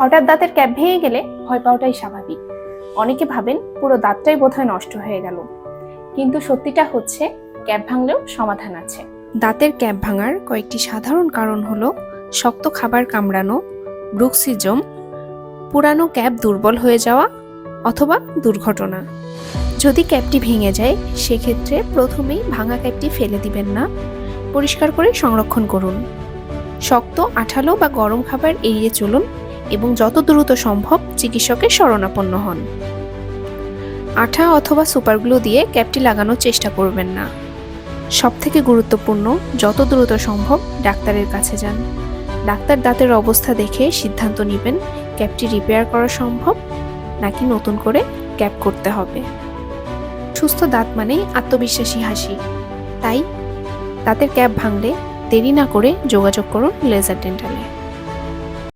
হঠাৎ দাঁতের ক্যাপ ভেঙে গেলে ভয় পাওয়াটাই স্বাভাবিক। অনেকে ভাবেন পুরো দাঁতটাই বোধহয় নষ্ট হয়ে গেল। কিন্তু সত্যিটা হচ্ছে, ক্যাপ ভাঙলেও সমাধান আছে। দাঁতের ক্যাপ ভাঙার কয়েকটি সাধারণ কারণ হলো শক্ত খাবার কামড়ানো, ব্রুক্সিজম, পুরানো ক্যাপ দুর্বল হয়ে যাওয়া অথবা দুর্ঘটনা। যদি ক্যাপটি ভেঙে যায়, সেক্ষেত্রে প্রথমেই ভাঙা ক্যাপটি ফেলে দিবেন না। পরিষ্কার করে সংরক্ষণ করুন। শক্ত, আঠালো বা গরম খাবার এড়িয়ে চলুন। এবং যত দ্রুত সম্ভব চিকিৎসকের শরণাপন্ন হন। আঠা অথবা সুপারগ্লু দিয়ে ক্যাপটি লাগানোর চেষ্টা করবেন না। সবথেকে গুরুত্বপূর্ণ, যত দ্রুত সম্ভব ডাক্তারের কাছে যান। ডাক্তার দাঁতের অবস্থা দেখে সিদ্ধান্ত নেবেন, ক্যাপটি রিপেয়ার করা সম্ভব নাকি নতুন করে ক্যাপ করতে হবে। সুস্থ দাঁত মানেই আত্মবিশ্বাসী হাসি। তাই দাঁতের ক্যাপ ভাঙলে দেরি না করে যোগাযোগ করুন লেজার ডেন্টালে।